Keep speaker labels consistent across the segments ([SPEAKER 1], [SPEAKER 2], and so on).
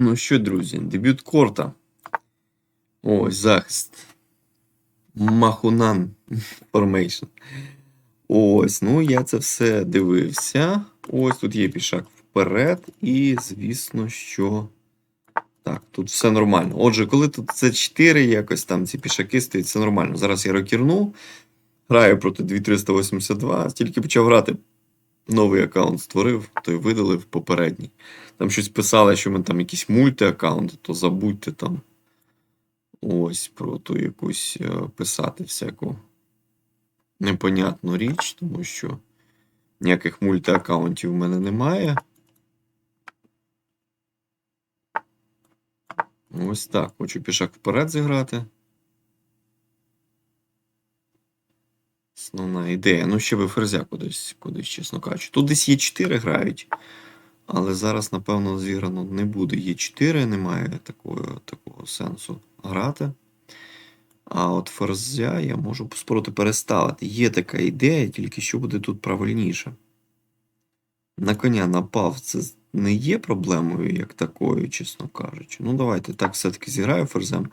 [SPEAKER 1] Ну що, друзі, дебют корта. Ось захист. Махунан Formation. Ось, ну я це все дивився. Ось тут є пішак вперед, і, звісно, що. Так, тут все нормально. Отже, коли тут це 4, якось там ці пішаки стоять, все нормально. Зараз я рокірну. Граю проти 2382. Тільки почав грати. Новий аккаунт створив, то й видалив попередній. Там щось писали, що ми там якісь мульти-аккаунти, то забудьте там. Ось про ту якусь е, писати всяку непонятну річ, тому що ніяких мульти-аккаунтів в мене немає. Ось так. Хочу пішак вперед зіграти. Основна ідея. Ну, ще би ферзя кудись, кудись, чесно кажучи. Тут десь є 4 грають, але зараз, напевно, зіграно не буде. Є 4, немає такого, такого сенсу грати. А от ферзя я можу спробувати переставити. Є така ідея, тільки що буде тут правильніше. На коня напав, це не є проблемою, як такою, чесно кажучи. Ну, давайте так все-таки зіграю ферзем.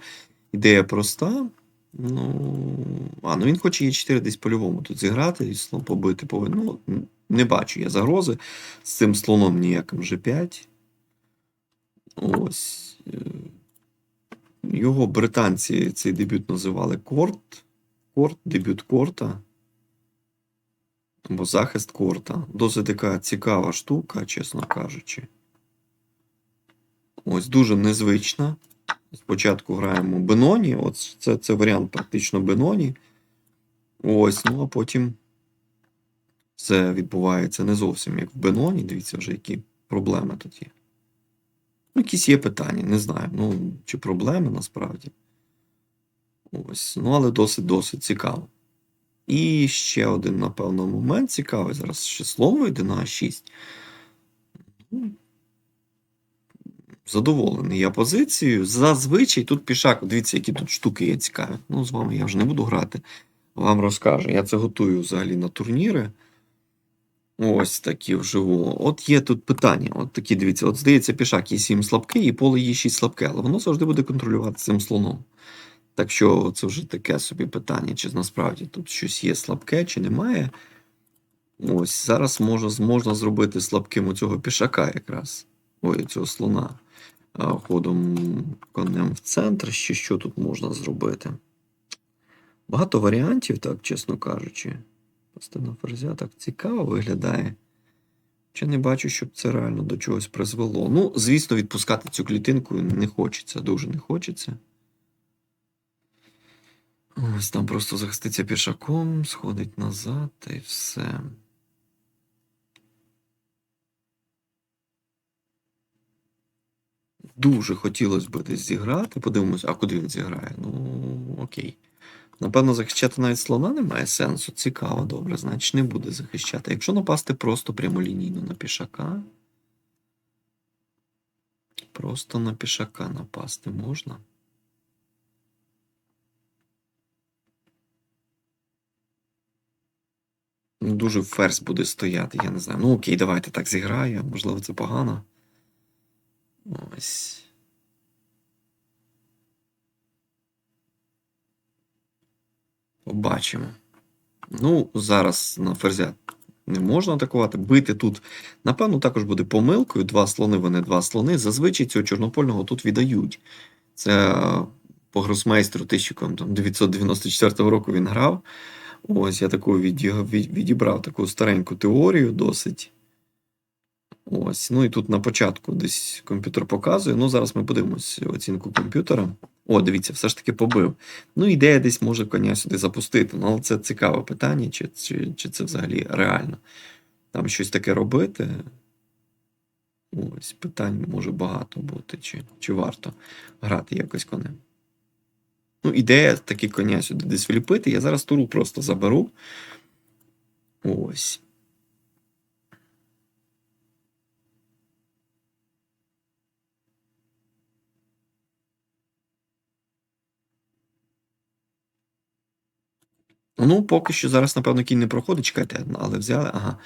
[SPEAKER 1] Ідея проста. Ну. А, ну він хоче Е4 десь по-любому тут зіграти і слон побити повинен. Ну, не бачу я загрози з цим слоном ніяким G5. Ось. е, Його британці цей дебют називали корт. Корт, дебют корта. Або захист корта. Досить така цікава штука, чесно кажучи. Ось дуже незвична. Спочатку граємо Беноні. От це, це варіант практично Беноні. Ось, ну а потім це відбувається не зовсім як в Беноні. Дивіться, вже які проблеми тут є. Ну, якісь є питання, не знаю. Ну, чи проблеми насправді. Ось. Ну, але досить-досить цікаво. І ще один, напевно, момент цікавий. Зараз ще слово йде на А6. Ну, Задоволений я позицією. Зазвичай тут пішак, дивіться, які тут штуки є цікаві. Ну, з вами я вже не буду грати. Вам розкажу. Я це готую взагалі на турніри. Ось такі вживу. От є тут питання. От такі, дивіться, от здається, пішак є 7 слабкий, і поле є 6 слабке, але воно завжди буде контролювати цим слоном. Так що це вже таке собі питання, чи насправді тут щось є слабке, чи немає. Ось зараз можна, можна зробити слабким у цього пішака якраз. Ой, цього слона. Ходом конем в центр. Ще що тут можна зробити? Багато варіантів, так, чесно кажучи. Частина ферзя так цікаво виглядає. Чи не бачу, щоб це реально до чогось призвело. Ну, звісно, відпускати цю клітинку не хочеться, дуже не хочеться. Ось там просто захиститься пішаком, сходить назад й все. Дуже хотілося б десь зіграти. Подивимось, а куди він зіграє? Ну, окей. Напевно, захищати навіть слона немає сенсу. Цікаво, добре, значить не буде захищати. Якщо напасти просто прямолінійно на пішака. Просто на пішака напасти можна. Ну, Дуже ферзь буде стояти, я не знаю. Ну окей, давайте так зіграю. Можливо, це погано. Ось. Побачимо. Ну, зараз на ферзя не можна атакувати. Бити тут, напевно, також буде помилкою. Два слони, вони два слони. Зазвичай цього чорнопольного тут віддають. Це по гросмейстеру 1994 року він грав. Ось я таку відібрав таку стареньку теорію досить. Ось, ну і тут на початку десь комп'ютер показує. Ну, зараз ми подивимось оцінку комп'ютера. О, дивіться, все ж таки побив. Ну, ідея десь може коня сюди запустити. Ну, але це цікаве питання, чи, чи, чи це взагалі реально. Там щось таке робити. Ось, питань може багато бути, чи, чи варто грати якось конем. Ну, ідея таки коня сюди десь вліпити. Я зараз туру просто заберу. Ось. Ну, поки що зараз, напевно, кінь не проходить, чекайте, але взяли. Ага.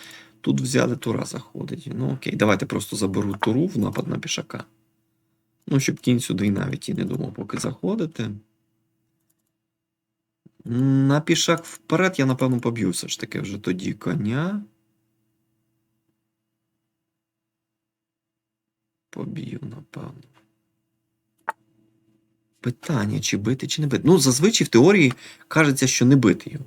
[SPEAKER 1] Тут взяли тура заходить. Ну окей, давайте просто заберу туру в напад на пішака. Ну, щоб кінь сюди навіть і не думав поки заходити. На пішак вперед я, напевно, поб'ю все ж таки вже тоді коня. Поб'ю, напевно. Питання, чи бити, чи не бити. Ну, зазвичай в теорії кажеться, що не бити його.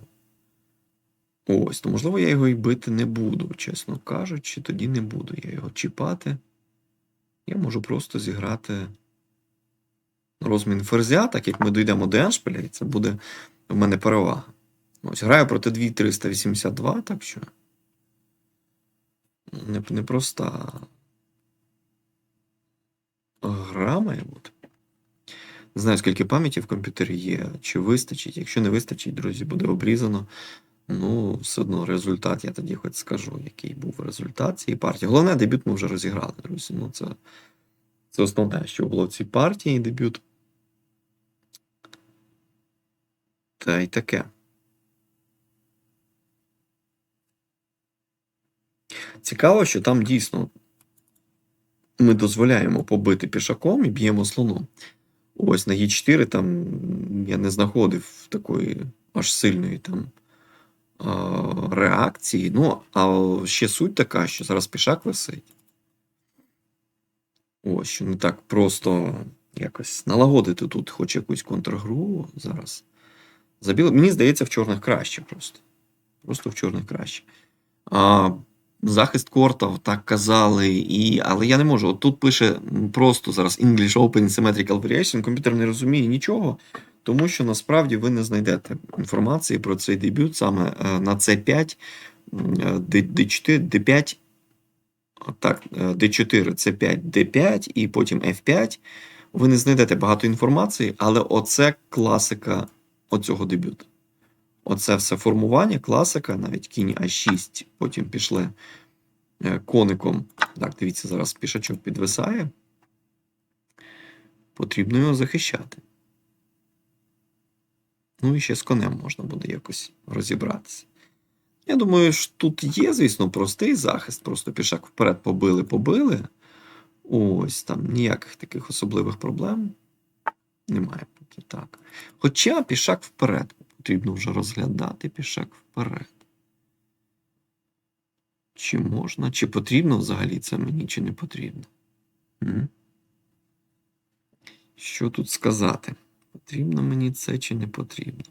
[SPEAKER 1] Ось, то можливо, я його і бити не буду, чесно кажучи, тоді не буду я його чіпати. Я можу просто зіграти розмін ферзя, так як ми дійдемо до Еншпиля, і це буде в мене перевага. Ось, граю проти 2382, так що. Не, непроста гра має бути. Не знаю, скільки пам'яті в комп'ютері є, чи вистачить. Якщо не вистачить, друзі, буде обрізано. Ну, все одно результат, я тоді хоч скажу, який був результат цієї партії. Головне, дебют ми вже розіграли, друзі. Ну, це, це основне, що було в цій партії дебют. Та й таке. Цікаво, що там дійсно ми дозволяємо побити пішаком і б'ємо слоном. Ось на Е4 там я не знаходив такої аж сильної там реакції. Ну, а ще суть така, що зараз пішак висить. Ось, що не так просто якось налагодити тут хоч якусь контргру зараз. За білим, мені здається, в чорних краще просто. Просто в чорних краще. А, захист кортов, так казали, і... але я не можу. От тут пише просто зараз English Open Symmetrical Variation, комп'ютер не розуміє нічого, тому що насправді ви не знайдете інформації про цей дебют саме е, на C5, D4, D5. Так, D4, C5, D5 і потім F5. Ви не знайдете багато інформації, але оце класика оцього дебюту. Оце все формування, класика, навіть кінь А6, потім пішли е, коником. Так, дивіться, зараз пішачок підвисає. Потрібно його захищати. Ну і ще з конем можна буде якось розібратися. Я думаю, що тут є, звісно, простий захист. Просто пішак вперед побили, побили. Ось там ніяких таких особливих проблем немає поки так. Хоча пішак вперед потрібно вже розглядати пішак вперед. Чи можна, чи потрібно взагалі це мені, чи не потрібно? М? Що тут сказати? Потрібно мені це чи не потрібно?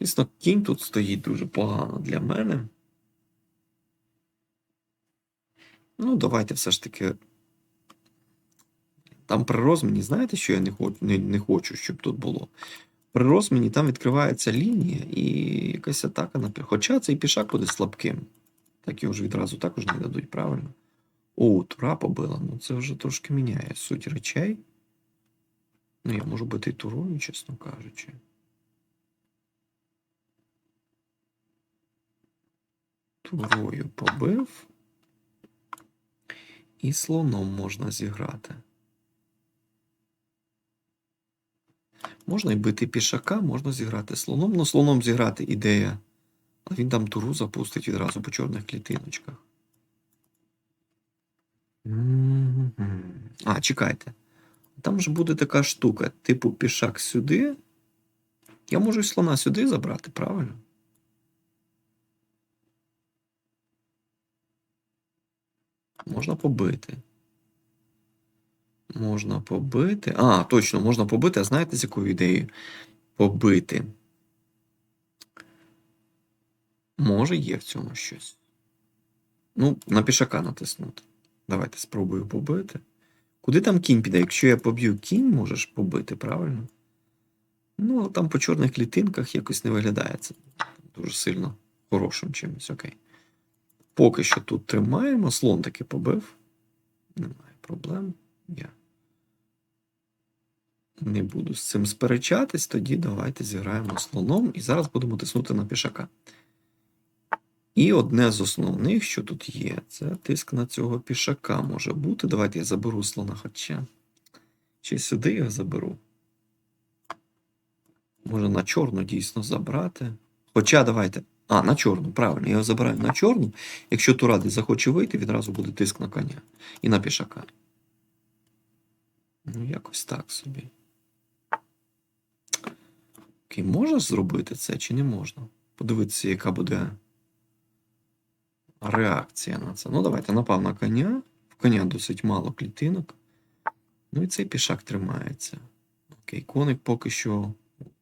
[SPEAKER 1] Звісно, кінь тут стоїть дуже погано для мене. Ну, давайте все ж таки. Там при розміні, знаєте, що я не хочу, не, не хочу, щоб тут було? При розміні там відкривається лінія і якась атака на Хоча цей пішак буде слабким. Так його ж відразу також не дадуть, правильно? О, тура побила. Ну це вже трошки міняє суть речей. Ну, я можу бити і турою, чесно кажучи. Турою побив. І слоном можна зіграти. Можна і бити пішака, можна зіграти слоном. Ну, слоном зіграти ідея. Але він там туру запустить відразу по чорних клітиночках. А, чекайте. Там ж буде така штука, типу пішак сюди. Я можу слона сюди забрати, правильно? Можна побити. Можна побити. А, точно, можна побити. А знаєте, з якою ідеєю? Побити. Може, є в цьому щось. Ну, на пішака натиснути. Давайте спробую побити. Куди там кінь піде? Якщо я поб'ю кінь, можеш побити, правильно? Ну, там по чорних клітинках якось не виглядає це дуже сильно хорошим чимось. Окей. Поки що тут тримаємо. Слон таки побив. Немає проблем. Я не буду з цим сперечатись, тоді давайте зіграємо слоном і зараз будемо тиснути на пішака. І одне з основних, що тут є, це тиск на цього пішака може бути. Давайте я заберу слона, хоча. Чи сюди його заберу. Може на чорну дійсно забрати. Хоча давайте. А, на чорну, правильно, я його забираю на чорну. Якщо Туради захоче вийти, відразу буде тиск на коня і на пішака. Ну, якось так собі. Окей, можна зробити це чи не можна? Подивитися, яка буде реакція на це. Ну, давайте напав на коня. В коня досить мало клітинок. Ну і цей пішак тримається. Окей, коник поки що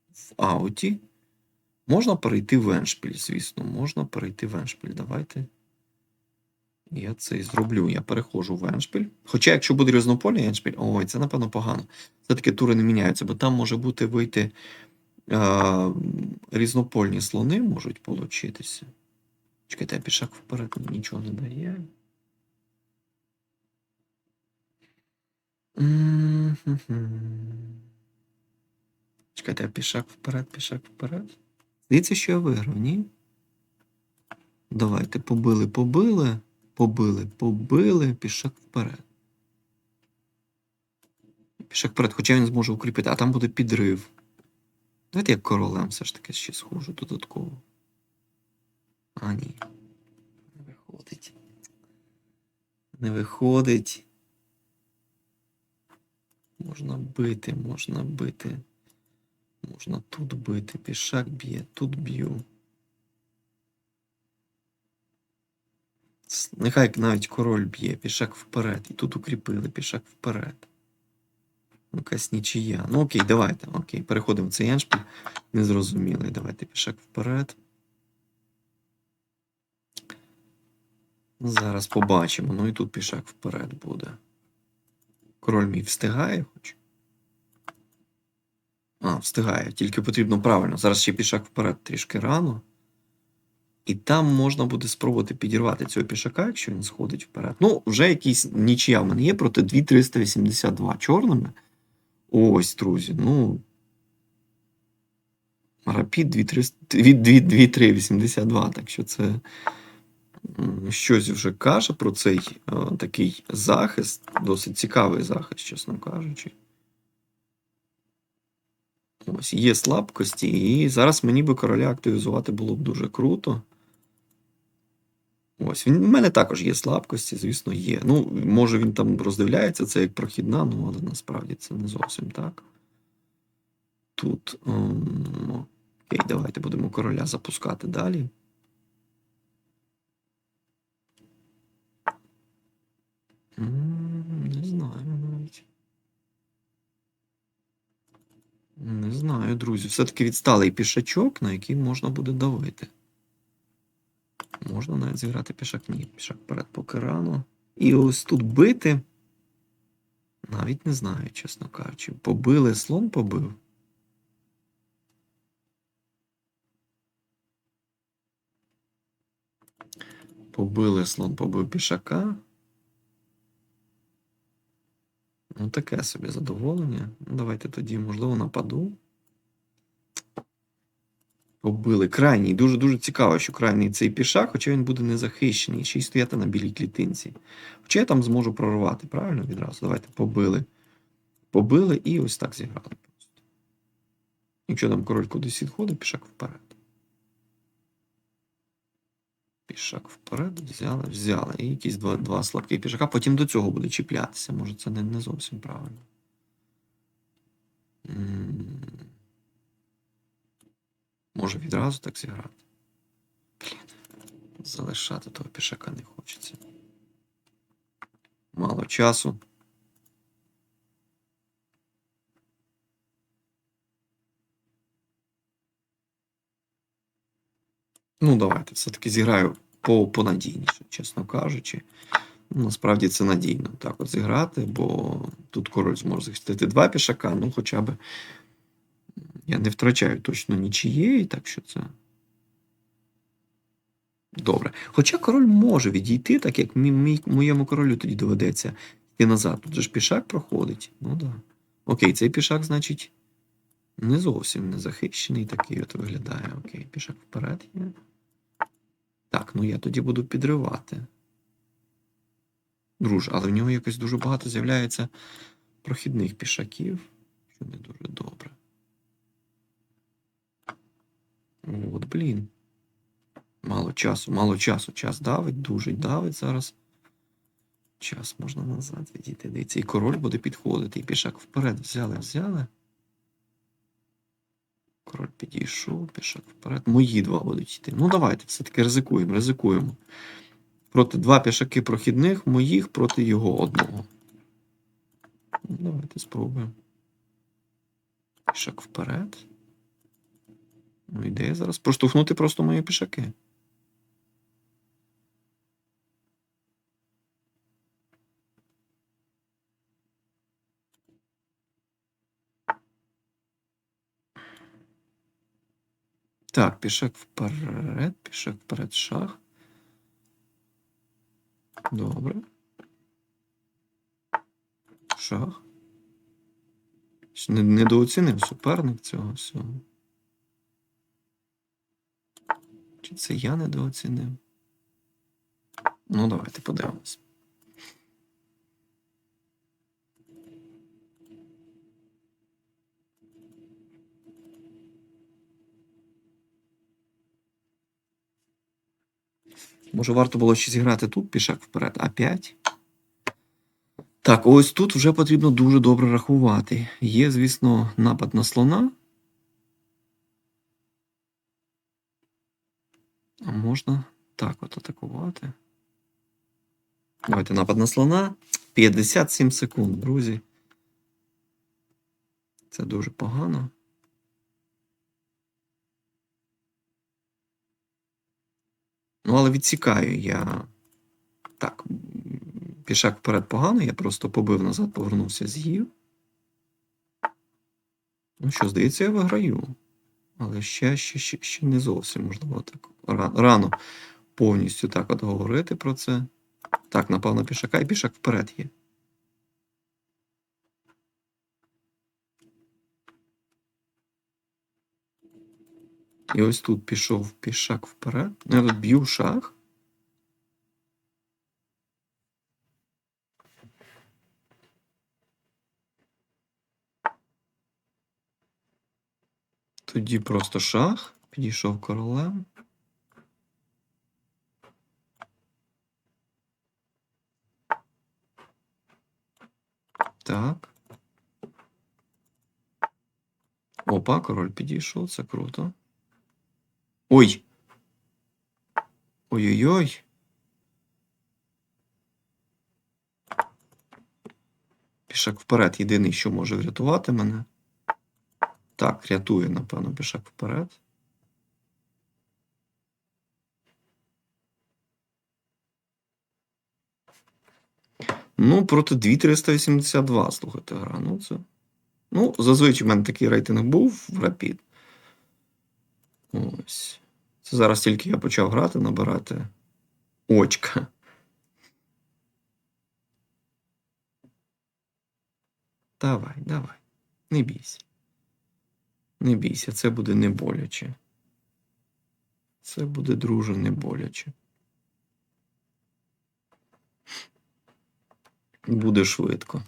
[SPEAKER 1] в ауті. Можна перейти в еншпіль, звісно. Можна перейти в еншпіль. Давайте. Я це і зроблю. Я переходжу в еншпіль. Хоча, якщо буде різнопольний еншпіль, ой, це напевно погано. Все-таки тури не міняються, бо там може бути вийти а, різнопольні слони можуть получитися. Чекайте, а пішак вперед нічого не дає. Чекайте, а пішак вперед, пішак вперед. Здається, що я виграв, ні? Давайте побили, побили, побили, побили, пішак вперед. Пішак вперед, хоча він зможе укріпити, а там буде підрив. Давайте я королем все ж таки ще схожу додатково. А, ні. Не виходить. Не виходить. Можна бити, можна бити. Можна тут бити. Пішак б'є, тут б'ю. Нехай навіть король б'є, пішак вперед. І тут укріпили, пішак вперед. Якась нічия. Ну окей, давайте. Окей, переходимо в цей еншпіль. Незрозумілий. Давайте пішак вперед. Зараз побачимо. Ну і тут пішак вперед буде. Король мій встигає хоч. А, встигає. Тільки потрібно правильно. Зараз ще пішак вперед трішки рано. І там можна буде спробувати підірвати цього пішака, якщо він сходить вперед. Ну, вже якийсь нічия в мене є проти 2382 чорними. Ось, друзі. Ну. Рапід 2382. Так що це щось вже каже про цей е, такий захист. Досить цікавий захист, чесно кажучи. Ось є слабкості, і зараз мені би короля активізувати було б дуже круто. Ось, він, в мене також є слабкості, звісно, є. Ну, може він там роздивляється це як прохідна, ну, але насправді це не зовсім так. Тут. ем, окей, давайте будемо короля запускати далі. Не знаю навіть. Не знаю, друзі. Все-таки відсталий пішачок, на який можна буде давити. Можна навіть зіграти пішак. Ні, пішак вперед поки рано. І ось тут бити. Навіть не знаю, чесно кажучи. Побили, слон побив. Побили слон, побив пішака. Ну, таке собі задоволення. Ну, давайте тоді, можливо, нападу. Побили. Крайній. Дуже-дуже цікаво, що крайній цей пішак, хоча він буде незахищений, ще й стояти на білій клітинці. Хоча я там зможу прорвати, правильно відразу? Давайте побили. Побили і ось так зіграли просто. Якщо там король кудись відходить, пішак вперед. Пішак вперед, взяли, взяли. І якісь два, два слабкі пішака. Потім до цього буде чіплятися. Може, це не, не зовсім правильно. М. Може відразу так зіграти. Блін. Залишати того пішака не хочеться. Мало часу. Ну, давайте все-таки зіграю по, понадійніше, чесно кажучи. Ну, насправді це надійно так от зіграти, бо тут король зможе захистити два пішака, ну хоча б я не втрачаю точно нічиєї, так що це. Добре. Хоча король може відійти, так як мій, мій, моєму королю тоді доведеться йти назад. Тут же ж пішак проходить. Ну. Да. Окей, цей пішак, значить, не зовсім не захищений, такий от виглядає. Окей, пішак вперед є. Так, ну я тоді буду підривати. Друже, але в нього якось дуже багато з'являється прохідних пішаків, що не дуже добре. От, блін. Мало часу, мало часу. Час давить, дуже давить зараз. Час можна назад відійти. Дивіться, і король буде підходити, і пішак вперед. Взяли, взяли. Король підійшов, пішак вперед. Мої два будуть йти. Ну, давайте, все-таки ризикуємо, ризикуємо. Проти два пішаки прохідних, моїх проти його одного. Ну, Давайте спробуємо. Пішак вперед. Ну, ідея зараз проштовхнути просто мої пішаки. Так, пішак вперед, пішак вперед, шах. Добре. Шах. Не, недооцінив суперник цього всього. Чи це я недооцінив? Ну, давайте подивимось. Може, варто було ще зіграти тут пішак вперед, А5. Так, ось тут вже потрібно дуже добре рахувати. Є, звісно, напад на слона. А можна так от атакувати. Давайте напад на слона. 57 секунд, друзі. Це дуже погано. Ну, але відсікаю я. Так, пішак вперед погано, я просто побив назад, повернувся, з'їв. Ну що, здається, я виграю. Але ще, ще, ще, ще не зовсім можливо так. Рано повністю так от говорити про це. Так, напав на пішака, і пішак вперед є. І ось тут пішов пішак вперед. Ну, Я тут б'ю шах. Тоді просто шах. Підійшов королем. Так. Опа, король підійшов, це круто. Ой. Ой-ой-ой. Пішак вперед. Єдиний, що може врятувати мене. Так, рятує, напевно, пішак вперед. Ну, проти 2382, слухайте, гра. Ну, це. Ну, зазвичай в мене такий рейтинг був в Rapid. Ось. Це зараз тільки я почав грати, набирати очка. Давай, давай. Не бійся. Не бійся, це буде не боляче. Це буде, друже, не боляче. Буде швидко.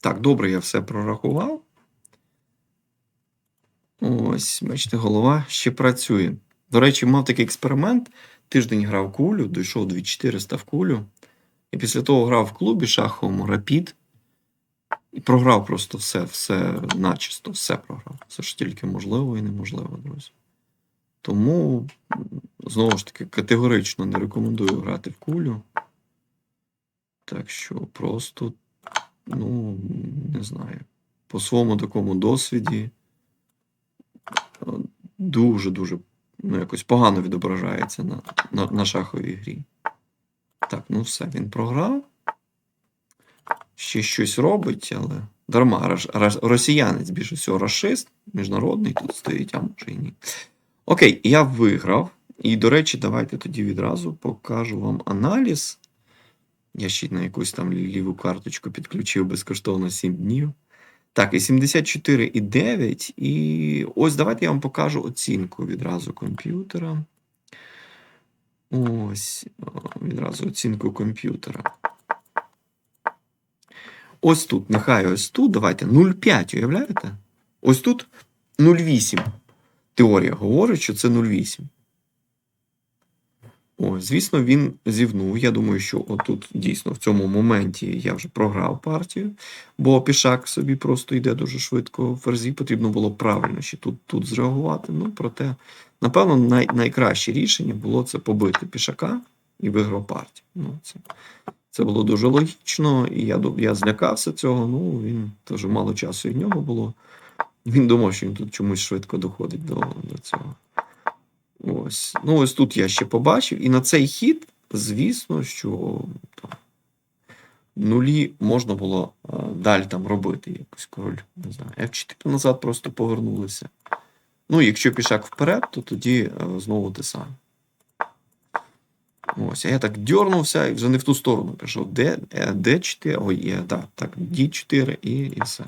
[SPEAKER 1] Так, добре, я все прорахував. Ось, бачите, голова ще працює. До речі, мав такий експеримент. Тиждень грав кулю, дійшов 2400 в кулю. І після того грав в клубі шаховому Рапід. І програв просто все, все начисто, все програв. Все ж тільки можливо і неможливо, друзі. Тому, знову ж таки, категорично не рекомендую грати в кулю. Так що просто, ну, не знаю, по своєму такому досвіді дуже-дуже ну, якось погано відображається на, на, на шаховій грі. Так, ну все, він програв. Ще щось робить, але дарма. Росіянець більше всього расист, міжнародний тут стоїть, а може і ні. Окей, я виграв. І, до речі, давайте тоді відразу покажу вам аналіз. Я ще на якусь там ліву карточку підключив безкоштовно 7 днів. Так, і 74,9. І ось давайте я вам покажу оцінку відразу комп'ютера. Ось, відразу оцінку комп'ютера. Ось тут, нехай ось тут. Давайте 0,5, уявляєте? Ось тут 0,8. Теорія говорить, що це 0,8. Ось, звісно, він зівнув. Я думаю, що отут дійсно в цьому моменті я вже програв партію, бо пішак собі просто йде дуже швидко. в Ферзі потрібно було правильно ще тут, тут зреагувати. Ну, проте, напевно, най, найкраще рішення було це побити пішака і виграв партію. Ну, це, це було дуже логічно, і я, я злякався цього. Ну, він теж мало часу від нього було. Він думав, що він тут чомусь швидко доходить до, до цього. Ось. Ну, ось тут я ще побачив. І на цей хід, звісно, що там, нулі можна було а, далі там робити. Якось король, не знаю, F4 назад просто повернулися. Ну, якщо пішак вперед, то тоді а, знову те саме. Ось, я так дьорнувся і вже не в ту сторону пішов. Д, е, D4, ой, е, да, так, D4 і, і все.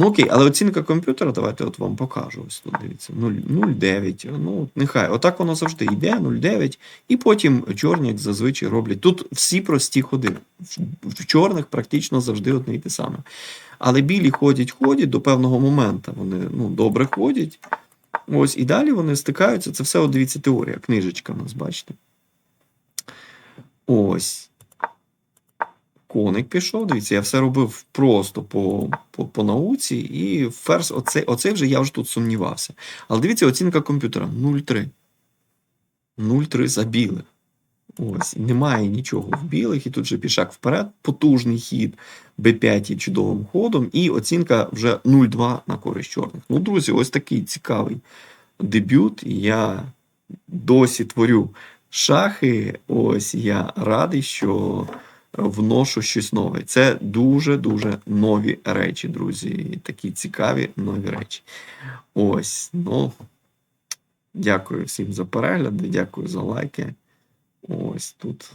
[SPEAKER 1] Ну окей, але оцінка комп'ютера, давайте от вам покажу. Ось тут дивіться, 0,9. Ну, нехай. Отак воно завжди йде, 0,9. І потім чорні, зазвичай, роблять. Тут всі прості ходи. В- чорних практично завжди одне і те саме. Але білі ходять, ходять до певного моменту. Вони ну, добре ходять. Ось, і далі вони стикаються. Це все, от дивіться, теорія, книжечка в нас, бачите. Ось. Коник пішов. Дивіться, я все робив просто по, по, по науці, і ферзь, оце, оце вже я вже тут сумнівався. Але дивіться, оцінка комп'ютера 0,3. 0,3 за білих. Ось, немає нічого в білих, і тут же пішак вперед, потужний хід, Б5 і чудовим ходом, і оцінка вже 0,2 на користь чорних. Ну, друзі, ось такий цікавий дебют. Я досі творю шахи. Ось я радий, що вношу щось нове. Це дуже-дуже нові речі, друзі. Такі цікаві нові речі. Ось, ну. Дякую всім за перегляди, дякую за лайки. Ось тут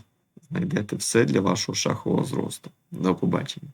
[SPEAKER 1] знайдете все для вашого шахового зросту. До побачення.